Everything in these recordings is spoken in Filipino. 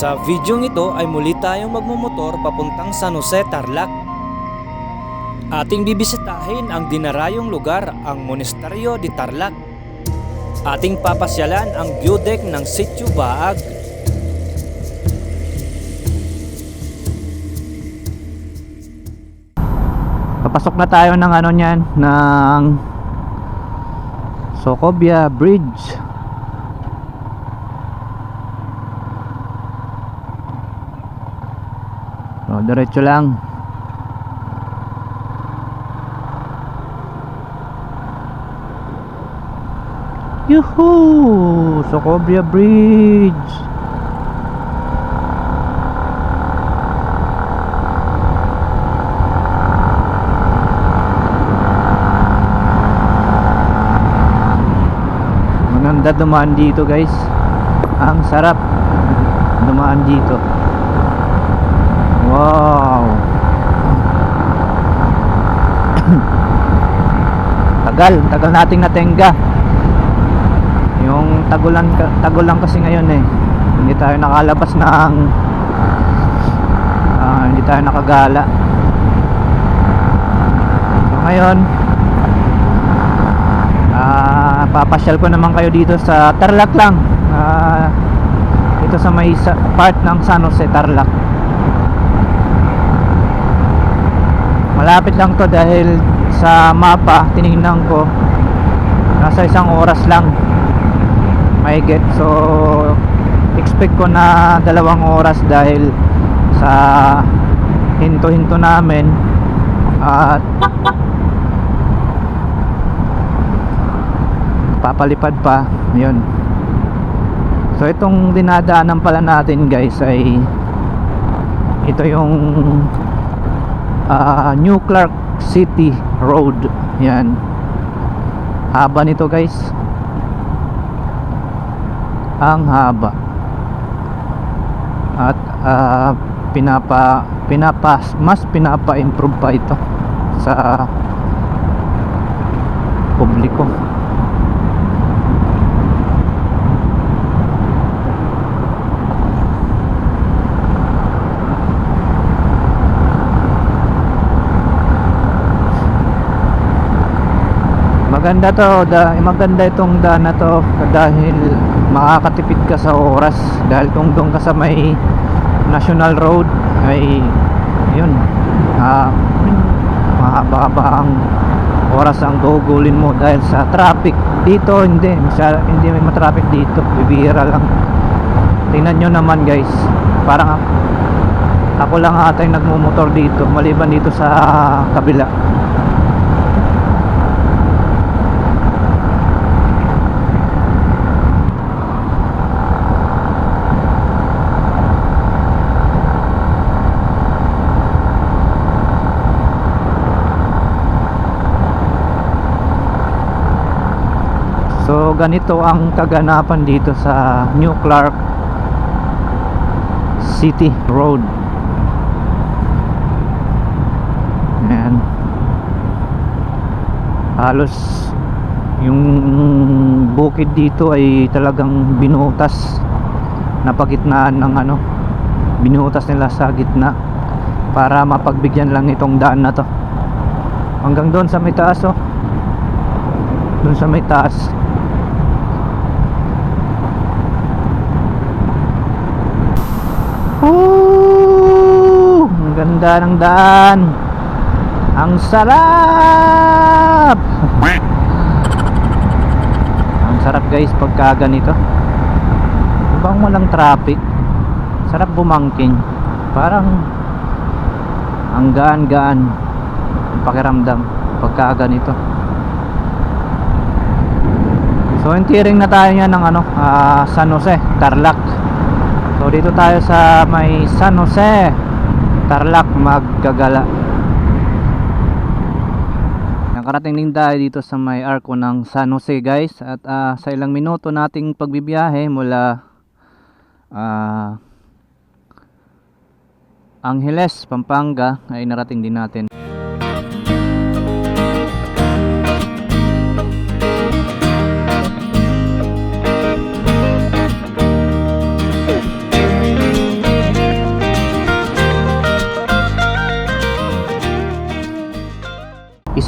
Sa videong ito ay muli tayong magmumotor papuntang San Jose, Tarlac. Ating bibisitahin ang dinarayong lugar, ang Monasteryo de Tarlac. Ating papasyalan ang view deck ng Sitio Baag. Papasok na tayo ng ano niyan, ng Socobia Bridge. So, diretso lang. Yuhu! Socobia Bridge! Maganda dumaan dito guys. Ang sarap dumaan dito. Wow. tagal, tagal nating natenga. Yung tagulan tagulan kasi ngayon eh. Hindi tayo nakalabas ng ah, hindi tayo nakagala. So ngayon, Ah, papasyal ko naman kayo dito sa Tarlac lang. Ah, dito sa may part ng San Jose Tarlac. Malapit lang to dahil sa mapa tinignan ko nasa isang oras lang. May get so expect ko na dalawang oras dahil sa hinto-hinto namin at papalipad pa yun. So itong dinadaanan pala natin guys ay ito yung ah, New Clark City Road. Yan. Haba nito guys. Ang haba. At ah, pinapa pinapa mas pinapa improve pa ito sa publiko maganda to da, maganda itong daan na to dahil makakatipid ka sa oras. Dahil kung doon ka sa may national road ay yun ah, mahaba-haba ang oras ang gugulin mo. Dahil sa traffic dito hindi masya, hindi may matraffic dito bibihira lang. Tingnan nyo naman guys. Parang ako lang ata yung nagmumotor dito maliban dito sa kabila So ganito ang kaganapan dito sa New Clark City Road. Ayan. Halos yung bukid dito ay talagang binutas napagitnaan ng ano binutas nila sa gitna para mapagbigyan lang itong daan na to hanggang doon sa may taas oh doon sa may taas Oh, ang ganda ng daan. Ang sarap. Ang sarap guys pagka ganito. Ibang walang traffic. Sarap bumangking. Parang ang gaan-gaan ang pakiramdam pagka ganito. So, intiring na tayo niya ng ano, ah, San Jose, Tarlac. So dito tayo sa may San Jose Tarlac maggagala Nakarating din tayo dito sa may arko ng San Jose guys. At ah, sa ilang minuto nating pagbibiyahe mula ah, Angeles, Pampanga ay narating din natin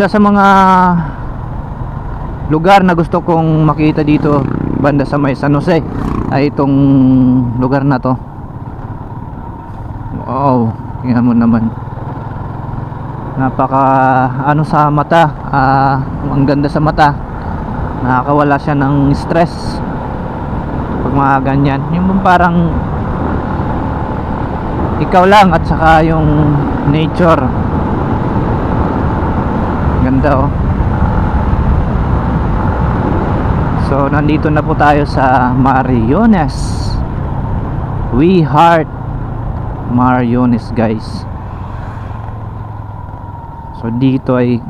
isa sa mga lugar na gusto kong makita dito banda sa may San Jose ay itong lugar na to. Wow tingnan mo naman. Napaka ano sa mata ah, ang ganda sa mata. Nakakawala siya ng stress pag mga ganyan. Yung parang ikaw lang at saka yung nature ganda oh. So nandito na po tayo sa Mariones. We Heart Mariones guys. So dito ay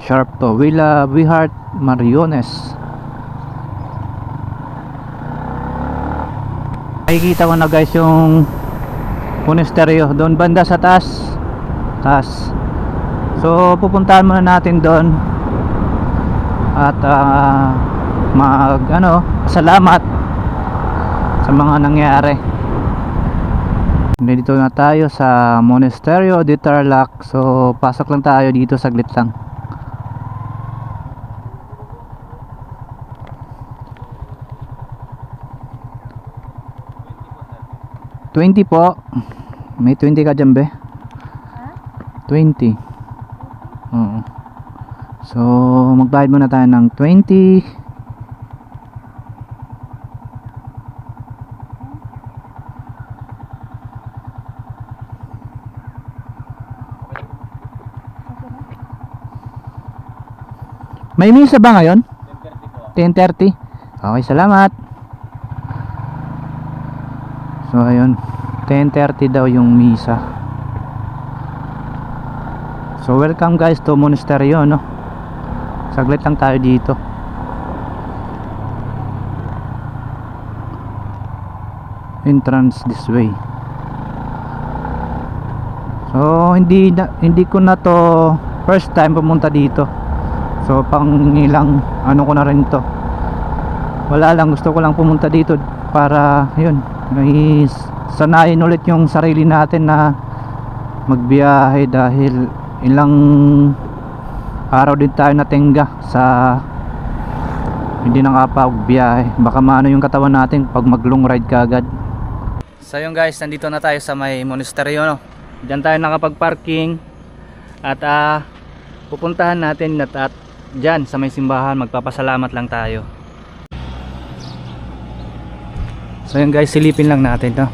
sharp to. We Love We Heart Mariones. Nakikita ko na guys yung monasteryo doon banda sa taas. Taas so pupuntahan muna natin doon at ah, mag ano salamat sa mga nangyari dito na tayo sa Monasterio de Tarlac so pasok lang tayo dito saglit lang Twenty po. May 20 ka dyan, be? 20. Oo. So, magbayad muna tayo ng 20. May misa ba ngayon? 10.30 Okay, salamat. So, ayun. 10.30 daw yung misa. So, welcome guys to Monasterio, no? Saglit lang tayo dito. Entrance this way. So, hindi na, hindi ko na to first time pumunta dito. So, pang ilang ano ko na rin to. Wala lang, gusto ko lang pumunta dito para, yun, may sanayin ulit yung sarili natin na magbiyahe dahil ilang araw din tayo natingga sa hindi nakapagbiyahe. Baka maano yung katawan natin pag mag long ride ka agad. So yun guys nandito na tayo sa may monasteryo no? Dyan tayo nakapag parking at ah pupuntahan natin at, at dyan sa may simbahan magpapasalamat lang tayo. So yun guys silipin lang natin no?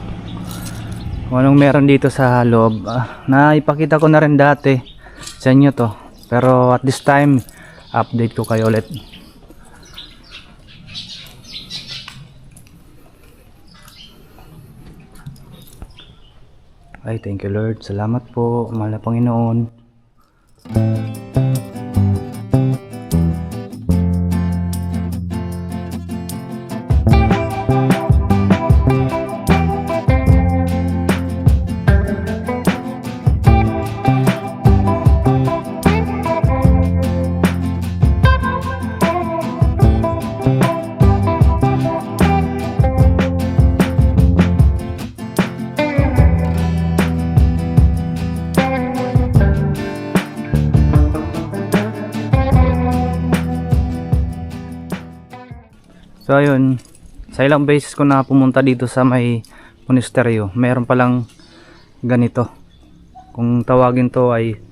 Kung anong meron dito sa loob. Ah, naipakita ko na rin dati sa inyo to. Pero at this time update ko kayo ulit. Ay thank you Lord. Salamat po mahal na Panginoon sa ilang beses ko na pumunta dito sa may monasteryo, meron palang ganito. Kung tawagin to ay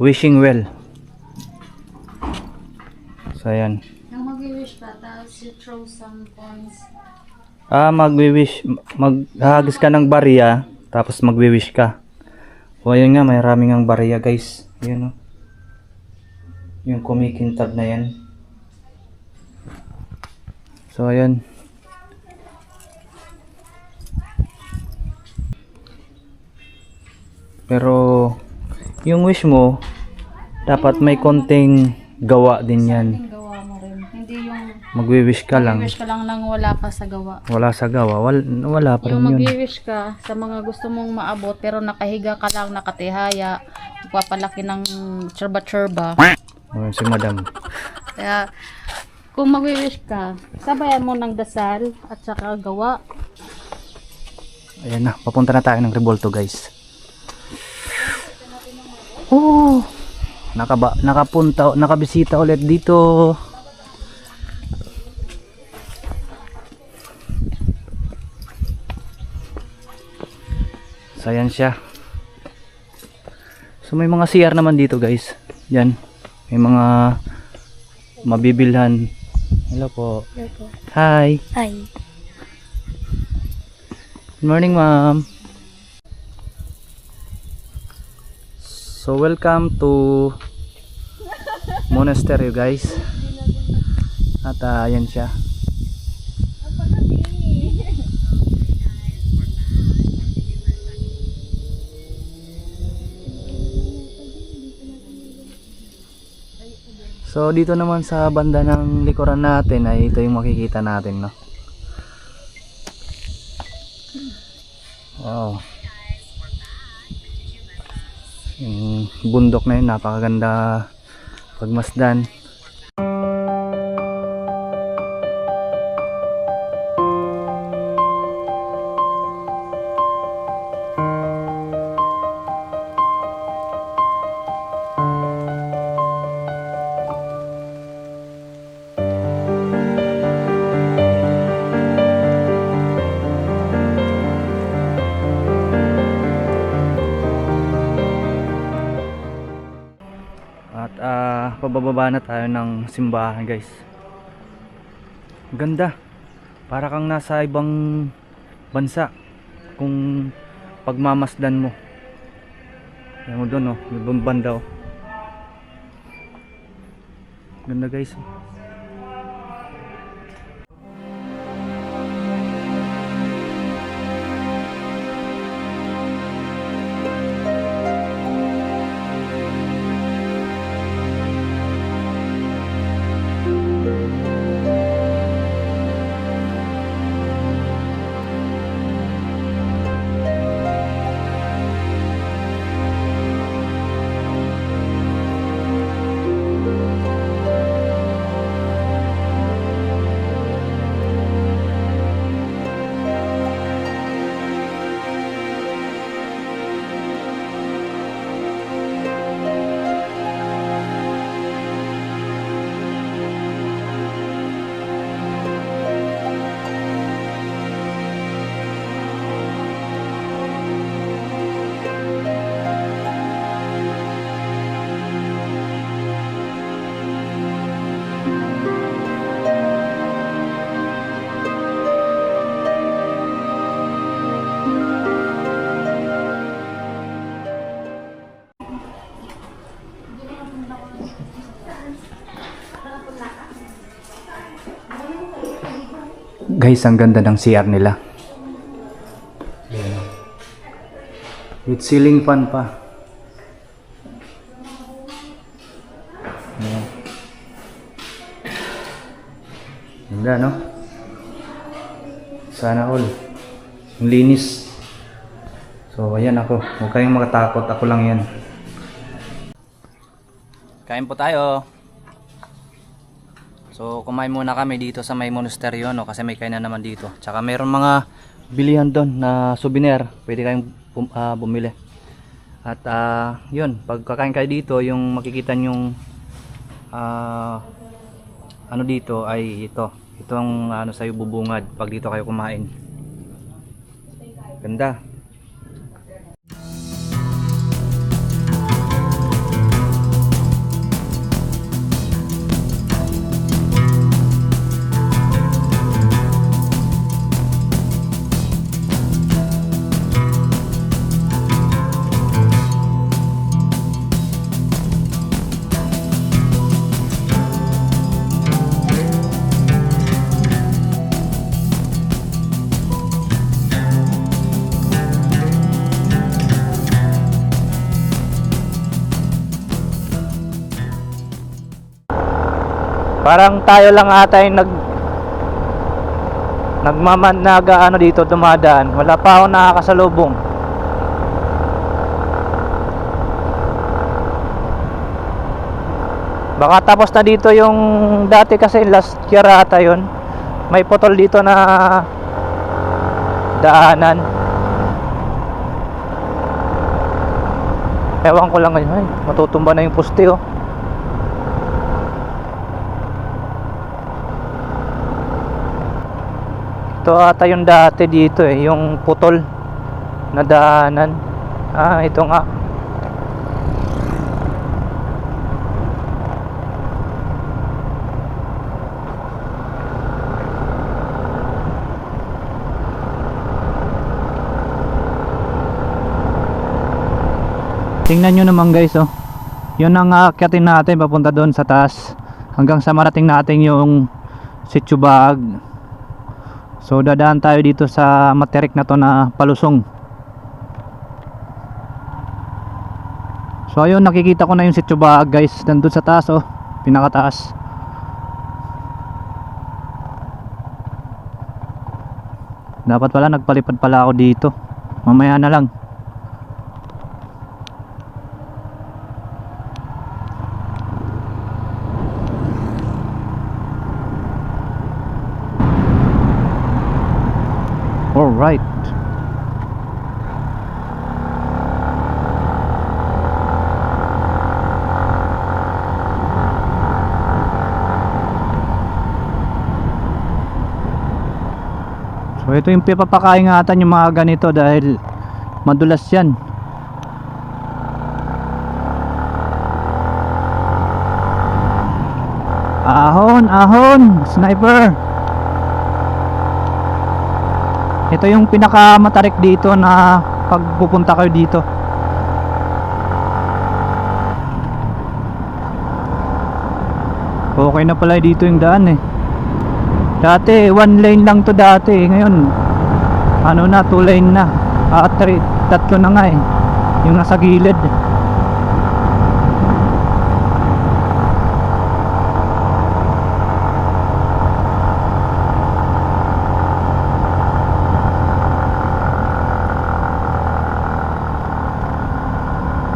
wishing well. So ayan. Mag-wish ka, tapos you throw some coins. Ah, magwi-wish, maghahagis ka ng barya, tapos magwi-wish ka. O ayun nga, may raming ang barya guys. Yun oh. Yung kumikintab na yan. So ayun. Pero yung wish mo dapat may konting gawa din yan. Yung gawa mo rin. Hindi yung Magwi-wish ka lang. mag-wish ka lang nang wala pa sa gawa. Wala sa gawa. Wala, wala pa Yung rin yun. mag-wish ka sa mga gusto mong maabot pero nakahiga ka lang, nakatihaya, papalaki ng tsurba-tsurba. Oh, si madam. Kaya kung mag-wish ka, sabayan mo ng dasal at saka gawa. Ayan na, papunta na tayo ng Revolto guys. Oh, nakaba, nakapunta, nakabisita ulit dito. So ayan siya. So may mga CR naman dito guys. Yan. May mga mabibilhan. Hello po. Hello po. Hi. Hi. Good morning, ma'am. So, welcome to monastery, guys. At ah, ayan siya. So, dito naman sa banda ng likuran natin ay ito yung makikita natin, no? Wow. Bundok na yun, napakaganda pagmasdan. Pabababa na tayo ng simbahan guys. Ganda. Para kang nasa ibang bansa kung pagmamasdan mo. Yan mo doon oh, ibang banda oh. Ganda guys. oh. Guys, ang ganda ng CR nila. Ayan. With ceiling fan pa. Ayan. Ganda, no? Sana all. Ang linis. So, ayan ako. Huwag kayong makatakot. Ako lang yan. Kain po tayo. So kumain muna kami dito sa may monasteryo no kasi may kainan naman dito. Tsaka mayroon mga bilihan doon na souvenir. Pwede kayong bum- ah, bumili. At ah, yun, pag kakain kayo dito, yung makikita yung ano dito ay ito. Itong ano sa bubungad pag dito kayo kumain. Ganda. Parang tayo lang ata yung nag nagmaman naga ano dito dumadaan. Wala pa ako nakakasalubong. Baka tapos na dito yung dati kasi last year ata yun. May potol dito na daanan. Ewan ko lang ngayon. Ay, matutumba na yung poste oh. Ito ata yung dati dito eh, yung putol na daanan. Ah, ito nga. Tingnan nyo naman guys oh. Yun ang aakyatin natin papunta doon sa taas. Hanggang sa marating natin yung Sitchubag. So dadaan tayo dito sa materik na to na palusong. So ayun nakikita ko na yung Sitchubag guys. Nandun sa taas oh. Pinakataas. Dapat pala nagpalipad pala ako dito. Mamaya na lang. All right. So ito yung pipapakaingatan yung mga ganito dahil madulas yan. Ahon, ahon, sniper. Ito yung pinakamatarik dito na pagpupunta kayo dito. Okay na pala dito yung daan eh. Dati one lane lang to dati. Ngayon ano na two lane na. Ah, three, tatlo na nga eh. Yung nasa gilid.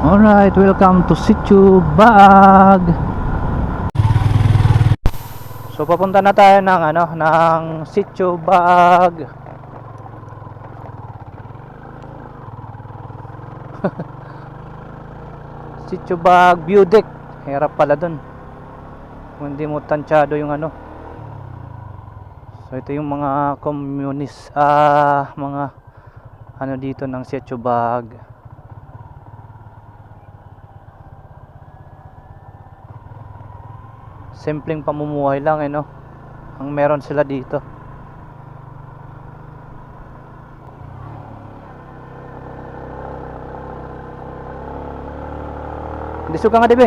Alright, welcome to Sitio Bag. So papunta na tayo ng ano, ng Sitio Bag. Sitio Bag View Deck. Hirap pala. Kung hindi mo tansyado yung ano. So ito yung mga communist ah mga ano dito ng Sitio Bag. Simpleng pamumuhay lang eh no? Ang meron sila dito. Hindi suka nga dibe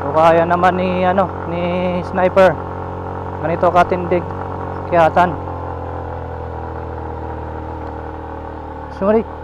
so kaya naman ni ano ni sniper. Ganito katindig kiyatan Sorry.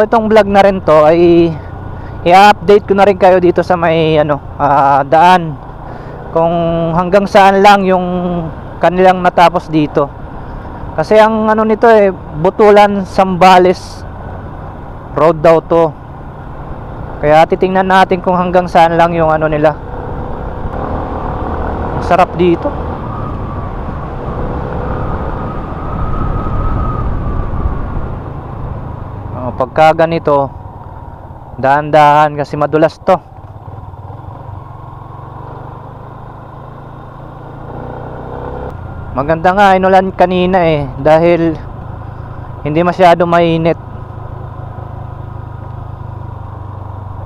So itong vlog na rin to ay i-update ko na rin kayo dito sa may ano ah, daan kung hanggang saan lang yung kanilang natapos dito. Kasi ang ano nito eh Butulan Sambales road daw to. Kaya titingnan natin kung hanggang saan lang yung ano nila. Ang sarap dito. Pagka ganito, dahan-dahan kasi madulas to. Maganda nga inulan kanina eh dahil hindi masyado mainit.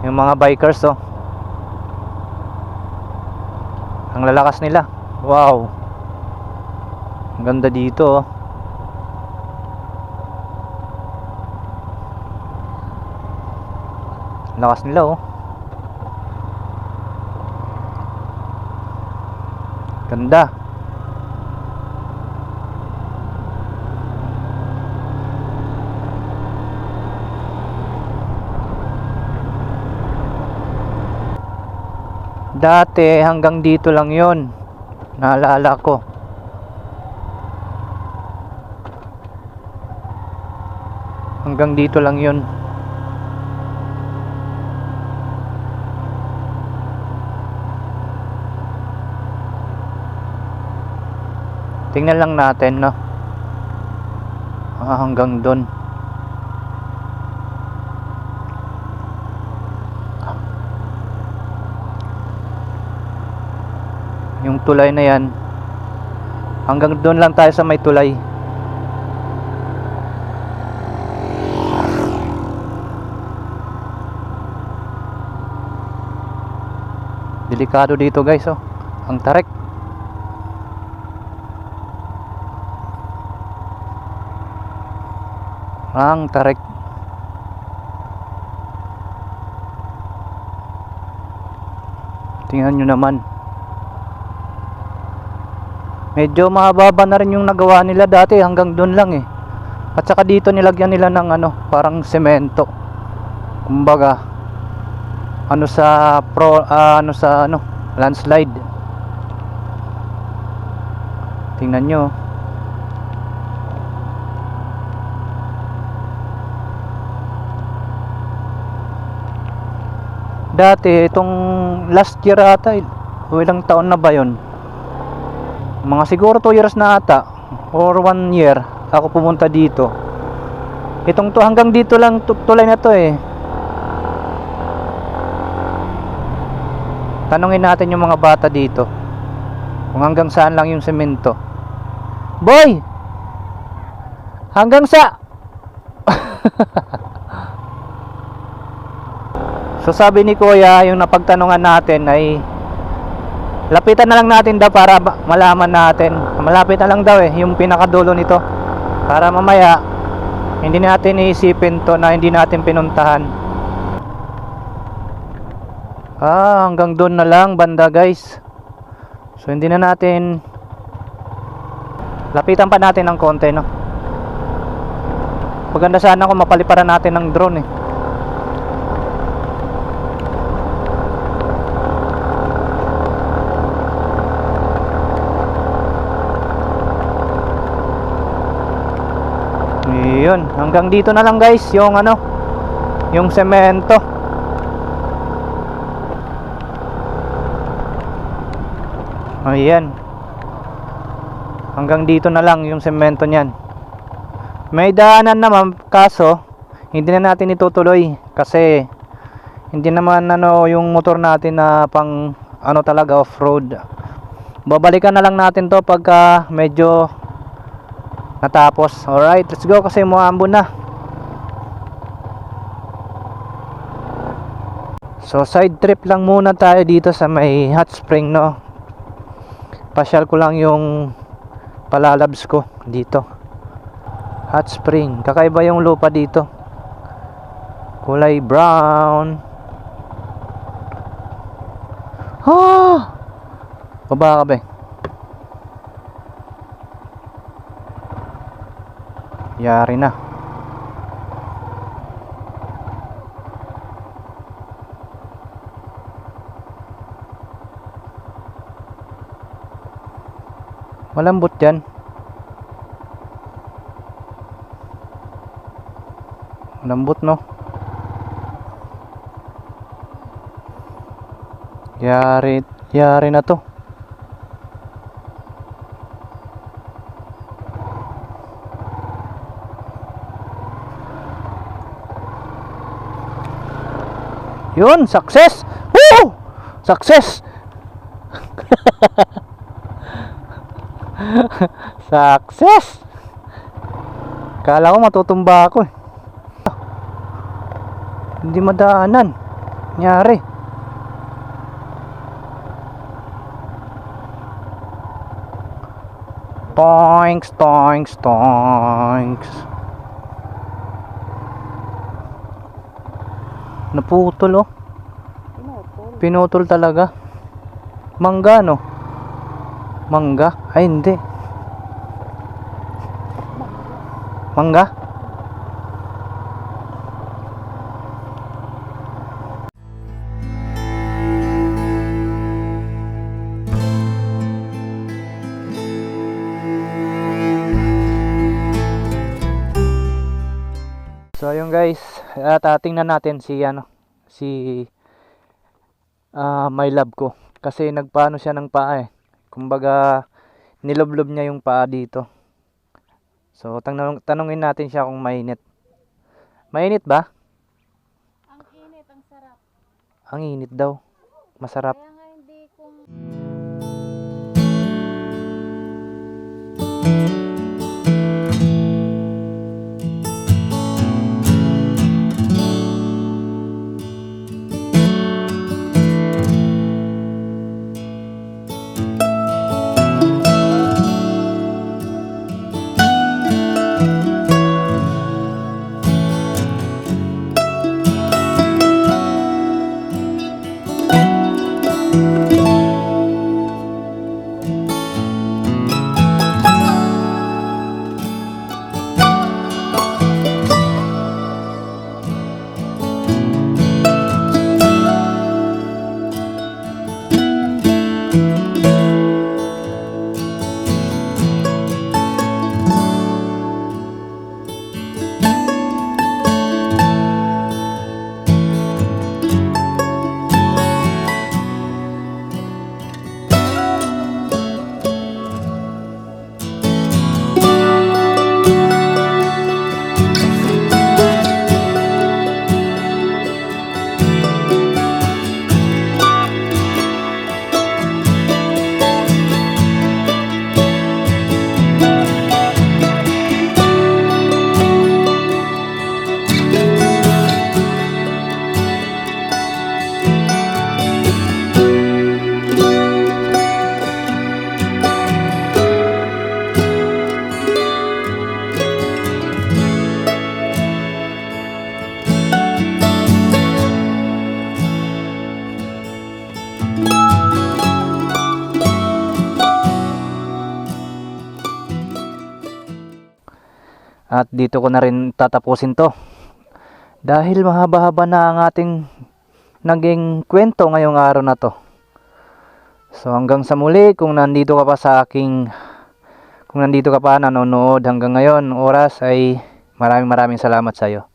Yung mga bikers oh. Ang lalakas nila. Wow. Ang ganda dito oh. Lakas nila oh. Ganda. Dati hanggang dito lang 'yon. Naalala ko. Hanggang dito lang 'yon. Tingnan lang natin, no? Ah, hanggang doon. Yung tulay na yan. Hanggang doon lang tayo sa may tulay. Delikado dito guys, oh. Ang tarik. Ang tarik. Tingnan nyo naman. Medyo mahaba na rin yung nagawa nila dati hanggang doon lang eh. At saka dito nilagyan nila ng ano, parang semento. Kumbaga ano sa pro ah, ano sa ano, landslide. Tingnan nyo. Dati itong last year ata, o ilang taon na ba 'yon? Mga siguro 2 years na ata or 1 year ako pumunta dito. Itong to hanggang dito lang tu- tulay na to eh. Tanungin natin yung mga bata dito. Kung hanggang saan lang yung semento. Boy! Hanggang sa So sabi ni Kuya, yung napagtanungan natin ay lapitan na lang natin daw para malaman natin. Malapit na lang daw eh, yung pinakadulo nito. Para mamaya, hindi natin iisipin to na hindi natin pinuntahan. Ah, hanggang doon na lang banda guys. So hindi na natin lapitan pa natin ng konti no. Maganda sana kung mapaliparan natin ng drone eh. Yun, hanggang dito na lang guys yung ano, yung semento. Ayan. Hanggang dito na lang yung semento niyan. May daanan naman kaso hindi na natin itutuloy kasi hindi naman ano yung motor natin na pang ano talaga off-road. Babalikan na lang natin to pagka medyo natapos. Alright, let's go kasi muambo na. So side trip lang muna tayo dito sa may hot spring no. Pasyal ko lang yung palalabs ko dito. Hot spring. Kakaiba yung lupa dito. Kulay brown. Ah! Baba ka ba? yari na. Malambot yan. Malambot no? Yari yari na to. Yun, success! Woo! Success! Success! Kala ko matutumba ako eh. Hindi madaanan. Nyari. Toinks, toinks, toinks. Naputol oh. Pinutol talaga. Mangga no? Mangga? Ay hindi. Mangga? At uh, tingnan natin si ano, si ah my love ko kasi nagpaano siya ng paa eh. Kumbaga niloblob niya yung paa dito. So tanong tanungin natin siya kung mainit. Mainit ba? Ang init, ang sarap. Ang init daw. Masarap. Kaya At dito ko na rin tatapusin to. Dahil mahaba-haba na ang ating naging kwento ngayong araw na to. So hanggang sa muli, kung nandito ka pa sa aking, kung nandito ka pa nanonood hanggang ngayon, oras ay maraming maraming salamat sa iyo.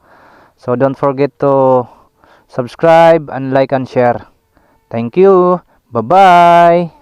So don't forget to subscribe and like and share. Thank you. Bye-bye.